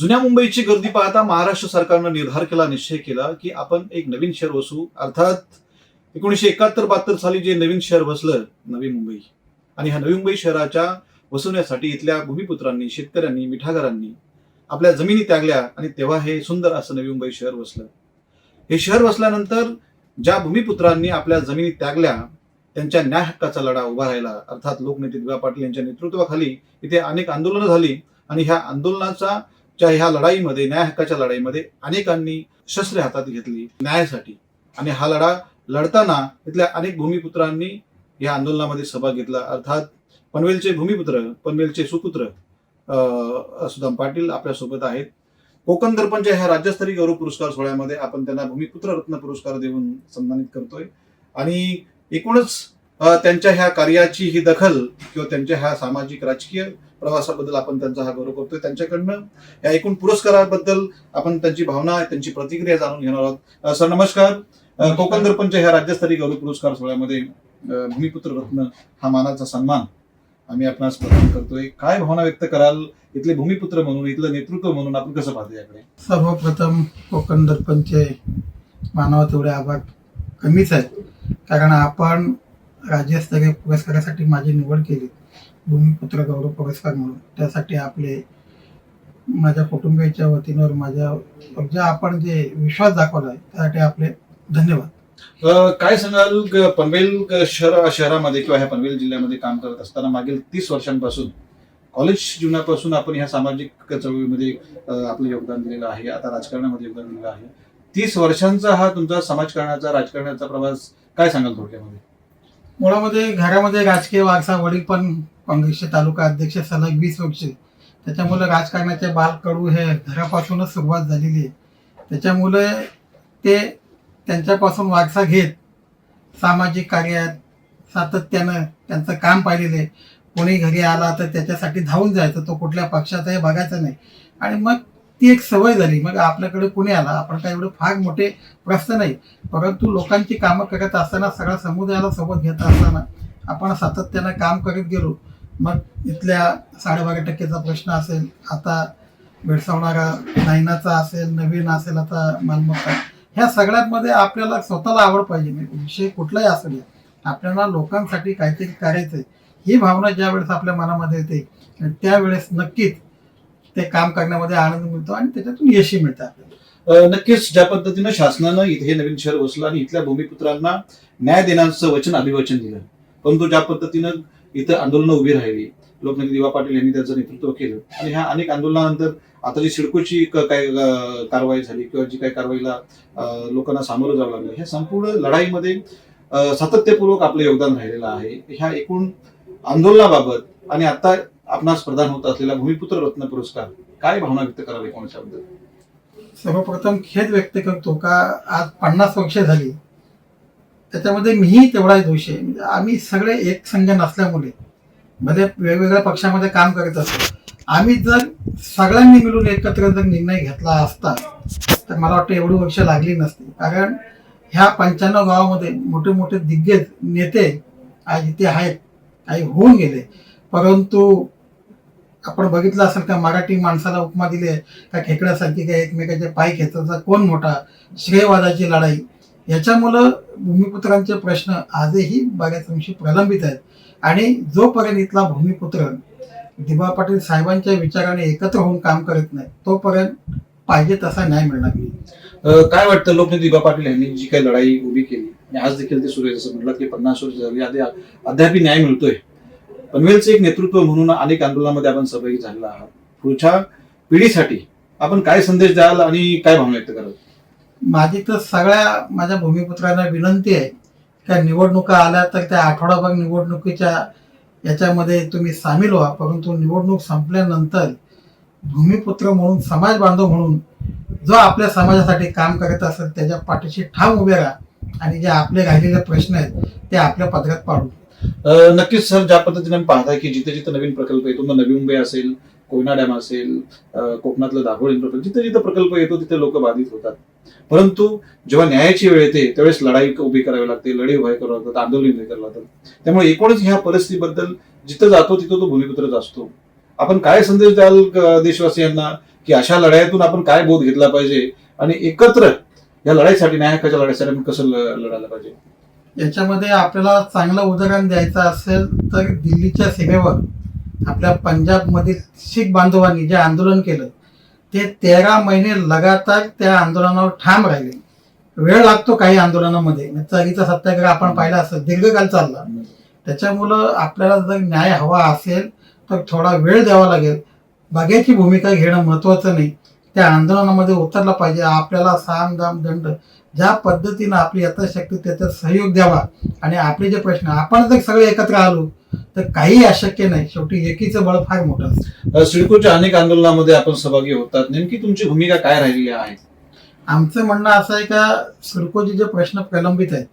जुन्या मुंबईची गर्दी पाहता महाराष्ट्र सरकारनं निर्धार केला निश्चय केला की आपण एक नवीन शहर वसू अर्थात एकोणीशे एकाहत्तर बहात्तर साली जे नवीन शहर वसलं नवी मुंबई. आणि ह्या नवी मुंबई शहराच्या वसवण्यासाठी इथल्या भूमिपुत्रांनी शेतकऱ्यांनी मिठागरांनी आपल्या जमिनी त्यागल्या आणि तेव्हा हे सुंदर असं नवी मुंबई शहर वसलं हे शहर वसल्यानंतर ज्या भूमिपुत्रांनी आपल्या जमिनी त्यागल्या त्यांच्या न्याय हक्काचा लढा उभा राहिला. अर्थात लोकनेते दिवा पाटील यांच्या नेतृत्वाखाली इथे अनेक आंदोलनं झाली आणि ह्या आंदोलनाचा च्या ह्या लढाईमध्ये न्याय हक्काच्या लढाईमध्ये अनेकांनी शस्त्रे हातात घेतली न्यायासाठी. आणि हा लढा लढताना इथल्या अनेक भूमिपुत्रांनी या आंदोलनामध्ये सहभाग घेतला. अर्थात पनवेलचे भूमिपुत्र पनवेलचे सुपुत्र अं, सुदाम पाटील आपल्यासोबत आहेत. कोकण दर्पणच्या ह्या राज्यस्तरीय गौरव पुरस्कार सोहळ्यामध्ये आपण त्यांना भूमिपुत्र रत्न पुरस्कार देऊन सन्मानित करतोय. आणि एकूणच त्यांच्या ह्या कार्याची ही दखल किंवा त्यांच्या ह्या सामाजिक राजकीय प्रवासाबद्दल आपण त्यांचा हा गौरव करतोय. त्यांच्याकडनं या एकूण पुरस्काराबद्दल आपण त्यांची भावना त्यांची प्रतिक्रिया जाणून घेणार आहोत. सर नमस्कार. कोकण दर्पणच्या ह्या राज्यस्तरीय गौरव पुरस्कार सोहळ्यामध्ये भूमिपुत्र रत्न हा मानाचा सन्मान आम्ही आपणास प्रदान करतोय. काय भावना व्यक्त कराल? इथले भूमिपुत्र म्हणून इथलं नेतृत्व म्हणून आपण कसं पाहतो याकडे? सर्वप्रथम कोकण दर्पणचे मानवा तेवढे आभार कमीच आहेत. कारण आपण राज्यस्तरीय पुरस्कारासाठी माझी निवड केली. भूमिपुत्र गौरव पुरस्कार म्हणून. त्यासाठी आपले माझ्या कुटुंबियाच्या वतीनं माझ्या जे आपण जे विश्वास दाखवला आहे त्यासाठी आपले धन्यवाद. काय सांगाल पनवेल शहर शहरामध्ये किंवा ह्या पनवेल जिल्ह्यामध्ये काम करत असताना मागील तीस वर्षांपासून कॉलेज जीवनापासून आपण ह्या सामाजिक चळवळीमध्ये आपलं योगदान दिलेलं आहे आता राजकारणामध्ये योगदान दिलेलं आहे. तीस वर्षांचा हा तुमचा समाजकारणाचा राजकारणाचा प्रवास काय सांगाल थोडक्यामध्ये? मुळामध्ये घरामध्ये राजकीय वारसा वडील पण काँग्रेसचे तालुका अध्यक्ष सलग वीस वर्ष. त्याच्यामुळे राजकारणाचे बालकडू हे घरापासूनच सुरुवात झालेली आहे. त्याच्यामुळे ते त्यांच्यापासून वारसा घेत सामाजिक कार्यात सातत्यानं त्यांचं काम पाहिलेलं आहे. कोणी घरी आला तर त्याच्यासाठी धावून जायचं तो कुठल्या पक्षाचाही बघायचं नाही. आणि मग ती एक सवय झाली. मग आपल्याकडे कुणी आला आपण काय एवढे फार मोठे प्रश्न नाही. परंतु लोकांची कामं करत असताना सगळ्या समुदायाला सोबत घेत असताना आपण सातत्यानं काम करत गेलो. मग इथल्या साडेबारा टक्केचा प्रश्न असेल आता भेडसावणारा नायनाचा असेल नवीन असेल आता मालमत्ता. ह्या सगळ्यांमध्ये आपल्याला स्वतःला आवड पाहिजे विषय कुठलाही असू द्या. आपल्याला लोकांसाठी काहीतरी करायचं ही भावना ज्या वेळेस आपल्या मनामध्ये येते त्यावेळेस नक्कीच ते काम करण्यामध्ये आनंद मिळतो आणि त्याच्यातून यशही मिळतं आपल्याला. नक्कीच ज्या पद्धतीनं शासनानं इथे हे नवीन शहर वसलं आणि इथल्या भूमिपुत्रांना न्याय देण्याचं वचन अभिवचन दिलं. परंतु ज्या पद्धतीनं इथं आंदोलनं उभी राहिली लोकनेते दिवा पाटील यांनी त्याचं नेतृत्व केलं आणि ह्या अनेक आंदोलनानंतर आता जी सिडकोची काय कारवाई झाली किंवा जी काही कारवाईला लोकांना सामोरं जावं लागलं ह्या संपूर्ण लढाईमध्ये सातत्यपूर्वक आपलं योगदान राहिलेलं आहे. ह्या एकूण आंदोलनाबाबत आणि आता आपणास प्रदान होत असलेला भूमिपुत्र रत्न पुरस्कार काय भावना व्यक्त करावी कोणाच्याबद्दल सर्वप्रथम खेद व्यक्त करतो का आज पन्नास वर्ष झाली. त्याच्यामध्ये मीही तेवढाच दोष आहे. म्हणजे आम्ही सगळे एक संघ नसल्यामुळे मध्ये वेगवेगळ्या पक्षामध्ये काम करत असतो आम्ही जर सगळ्यांनी मिळून एकत्र जर निर्णय घेतला असता तर मला वाटतं एवढी वर्ष लागली नसती. कारण ह्या पंच्याण्णव गावामध्ये मोठे मोठे दिग्गज नेते आज इथे आहेत. काही होऊन गेले. परंतु आपण बघितलं असेल का मराठी माणसाला उपमा दिली आहे का खेकड्यासारखी काय एकमेकाचे पाय खेचायचा कोण मोठा? श्रेयवादाची लढाई. याच्यामुळं भूमिपुत्रांचे प्रश्न आजही बऱ्याच अंशी प्रलंबित आहेत. आणि जोपर्यंत इथला भूमिपुत्र दिबा पाटील साहेबांच्या विचाराने एकत्र होऊन काम करत नाही तोपर्यंत पाहिजे तसा न्याय मिळणार नाही. काय वाटतं लोकनेते दिबा पाटील यांनी जी काही लढाई उभी केली? आणि आज देखील ते सुरू आहे जसं म्हटलं की पन्नास वर्ष झाली आधी अद्याप न्याय मिळतोय. पनवेलचं एक नेतृत्व म्हणून अनेक आंदोलनामध्ये आपण सहभागी झालेला आहात. पुढच्या पिढीसाठी आपण काय संदेश द्याल आणि काय भावना व्यक्त कराल? माझी तर सगळ्या माझ्या भूमिपुत्रांना विनंती आहे का निवडणुका आल्या तर त्या आठवडाभर निवडणुकीच्या याच्यामध्ये तुम्ही सामील व्हा. परंतु निवडणूक संपल्यानंतर भूमिपुत्र म्हणून समाज बांधव म्हणून जो आपल्या समाजासाठी काम करत असेल त्याच्या पाठीशी ठाम उभे राहा आणि जे आपले राहिलेले प्रश्न आहेत ते आपल्या पदरात पाडू. नक्कीच सर ज्या पद्धतीने पाहताय की जिथे जिथे नवीन प्रकल्प येतो मग नवी मुंबई असेल कोयना डॅम असेल कोकणातलं दाभोळी प्रकल्प जिथे जिथे प्रकल्प येतो तिथे लोक बाधित होतात. परंतु जेव्हा न्यायाची वेळ येते त्यावेळेस लढाई उभी करावी लागते लढाई उभे करावं लागतात आंदोलन उभे करावं लागतात. त्यामुळे एकूणच ह्या परिस्थितीबद्दल जिथं जातो तिथं तो भूमिपुत्रच असतो. आपण काय संदेश द्याल देशवासियांना की अशा लढाईतून आपण काय बोध घेतला पाहिजे? आणि एकत्र या लढाईसाठी न्याय हक्काच्या लढाईसाठी आपण कसं लढायला पाहिजे? याच्यामध्ये आपल्याला चांगलं उदाहरण द्यायचं असेल तर दिल्लीच्या सीमेवर आपल्या पंजाबमधील शीख बांधवांनी जे आंदोलन केलं ते तेरा महिने लगातार त्या आंदोलनावर ठाम राहिले. वेळ लागतो काही आंदोलनामध्ये. चरीचा सत्याग्रह आपण पाहिला असेल दीर्घकाल चालला. त्याच्यामुळं आपल्याला जर न्याय हवा असेल तर थोडा वेळ द्यावा लागेल. बागेची भूमिका घेणं महत्वाचं नाही. त्या आंदोलनामध्ये उतरला पाहिजे. आपल्याला साम दाम दंड ज्या पद्धतीनं आपली यथाशक्ती त्याच्यात सहयोग द्यावा. आणि आपले जे प्रश्न आपण जर सगळे एकत्र आलो तर काही अशक्य नाही. शेवटी एकीचं बळ फार मोठं असतं. सिडकोच्या अनेक आंदोलनामध्ये आपण सहभागी होतात. नेमकी तुमची भूमिका काय राहिली आहे? आमचं म्हणणं असं आहे का सिडकोचे जे प्रश्न प्रलंबित आहेत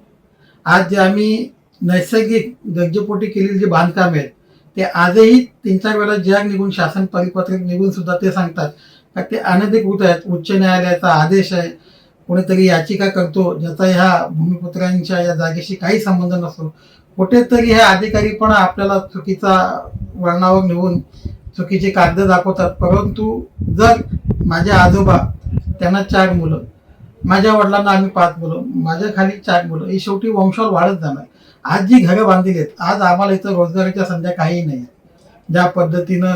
आज जे आम्ही नैसर्गिक गरजेपोटी केलेली जे बांधकाम आहेत ते आजही तीन चार वेळा जग निघून शासन परिपत्रक निघून सुद्धा ते सांगतात. का ते अनधिकृत आहेत उच्च न्यायालयाचा आदेश आहे. कोणीतरी याचिका करतो ज्याचा ह्या भूमिपुत्रांच्या या जागेशी काही संबंध नसतो. कुठेतरी हे अधिकारी पण आपल्याला चुकीचा वळणावर नेऊन चुकीचे कागद दाखवतात. परंतु जर माझे आजोबा त्यांना चार मुलं माझ्या वडिलांना आम्ही पाच मुलं माझ्या खाली चार मुलं ही शेवटी वंशावर वाढत जाणार. आज जी घरं बांधलेली आहेत आज आम्हाला इथं रोजगाराच्या संध्या काही नाही. ज्या पद्धतीनं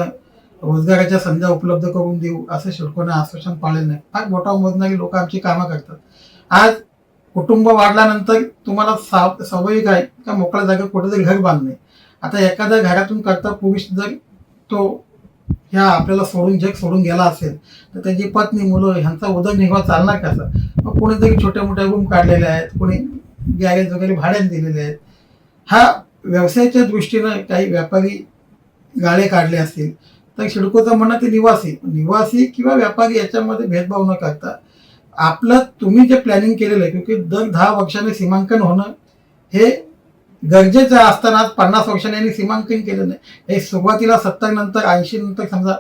रोजगाराच्या संध्या उपलब्ध करून देऊ असं शिडकोने आश्वासन पाळलं नाही. फार मोठा मोजणारी लोक आमची कामं करतात. आज कुटुंब वाढल्यानंतर तुम्हाला साव स्वाभाविक आहे का मोकळ्या जागेत कुठेतरी घर बांधणे? आता एखाद्या घरातून करता पुरुष जर तो ह्या आपल्याला सोडून जग सोडून गेला असेल तर त्याची पत्नी मुलं ह्यांचा उदरनिर्वाह चालणार कसा मग कोणीतरी छोट्या मोठ्या रूम काढलेल्या आहेत कोणी गॅरेज वगैरे भाड्याने दिलेले आहेत. हा व्यवसायाच्या दृष्टीनं काही व्यापारी गाळे काढले असतील तर शिडकोचं म्हणणं ते निवासी. निवासी किंवा व्यापारी याच्यामध्ये भेदभाव न करता आपलं तुम्ही जे प्लॅनिंग केलेलं आहे क्योंकि दर दहा वर्षाने सीमांकन होणं हे गरजेचं असताना आज पन्नास वर्षांनी यांनी सीमांकन केलं नाही. हे सुरुवातीला सत्तर नंतर ऐंशी नंतर समजा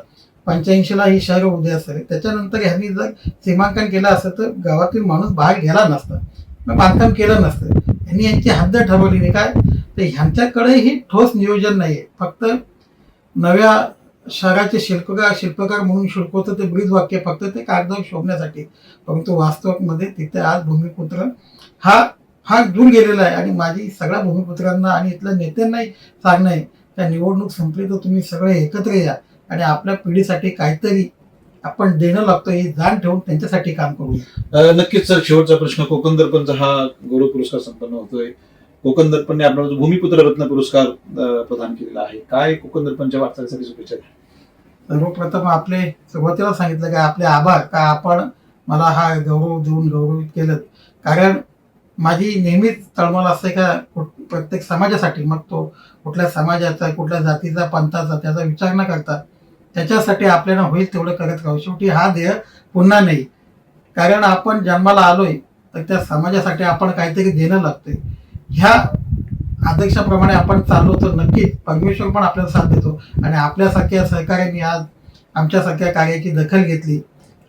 पंच्याऐंशीला ही शहर उदय असेल त्याच्यानंतर ह्यांनी जर सीमांकन केलं असतं तर गावातील माणूस बाहेर गेला नसता. मग बांधकाम केलं नसतं. यांनी यांची हद्द ठरवली नाही. काय? तर ह्यांच्याकडेही ठोस नियोजन नाही आहे फक्त नव्या शहराचे शिल्पकार शिल्पकार म्हणून शिल्पवतं होतं ते ब्रीज वाक्य फक्त ते कागदावर शोधण्यासाठी परंतु वास्तवमध्ये तिथे आज भूमिपुत्र हा हा दूर गेलेला आहे. आणि माझी सगळ्या भूमिपुत्रांना आणि इथल्या नेत्यांनाही सांगणं आहे त्या निवडणूक संपली तर तुम्ही सगळे एकत्र या. आणि आपल्या पिढीसाठी काहीतरी आपण देणं लागतो हे जाण ठेवून त्यांच्यासाठी काम करू. नक्कीच सर. शेवटचा प्रश्न. कोकण दर्पणचा हा गौरव पुरस्कार संपन्न होतोय. कोकण दर्पणने आपल्याला भूमिपुत्र रत्न पुरस्कार प्रदान केलेला आहे. काय कोकण दर्पणच्या वाटचालीसाठी शुभेच्छा सर्वप्रथम आपले सुरुवातीला सांगितलं की आपले आभार का आपण मला हा गौरव देऊन गौरवित केलं कारण माझी नेहमीच तळमळ असते का प्रत्येक समाजासाठी मग तो कुठल्या समाजाचा कुठल्या जातीचा पंथाचा त्याचा विचार न करता त्याच्यासाठी आपल्याला होईल तेवढं करत राहू. शेवटी हा देह पुन्हा नाही. कारण आपण जन्माला आलोय तर त्या समाजासाठी आपण काहीतरी देणं लागतंय. ह्या आदर्शाप्रमाणे आपण चाललो तर नक्कीच परमेश्वर पण आपल्याला साथ देतो. आणि आपल्यासारख्या सहकार्यांनी आज आमच्यासारख्या कार्याची दखल घेतली.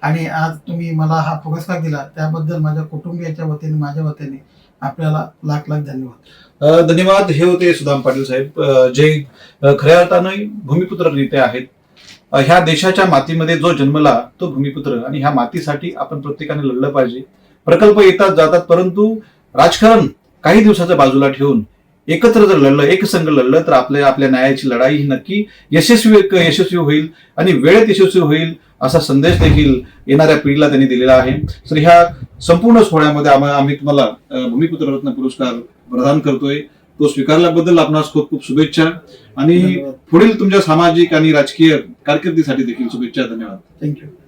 आणि आज तुम्ही मला हा पुरस्कार दिला. त्याबद्दल माझ्या कुटुंबियाच्या वतीने माझ्या वतीने आपल्याला लाख लाख धन्यवाद. धन्यवाद. हे होते सुदाम पाटील साहेब. जे खऱ्या अर्थानं भूमिपुत्र नेते आहेत ह्या देशाच्या मातीमध्ये जो जन्मला तो भूमिपुत्र. आणि ह्या मातीसाठी आपण प्रत्येकाने लढलं पाहिजे. प्रकल्प येतात जातात परंतु राजकारण काही दिवसाच्या बाजूला ठेवून एकत्र जर लढलं एक संघ लढलं तर आपल्या आपल्या न्यायाची लढाई ही नक्की यशस्वी यशस्वी होईल आणि वेळेत यशस्वी होईल असा संदेश देखील येणाऱ्या पिढीला त्यांनी दिलेला आहे. तर ह्या संपूर्ण सोहळ्यामध्ये आम्हा- तुम्हाला भूमिपुत्र रत्न पुरस्कार प्रदान करतोय. तो स्वीकारल्याबद्दल आपणास खूप खूप शुभेच्छा. आणि पुढील तुमच्या सामाजिक आणि राजकीय कारकिर्दीसाठी देखील शुभेच्छा धन्यवाद. थँक्यू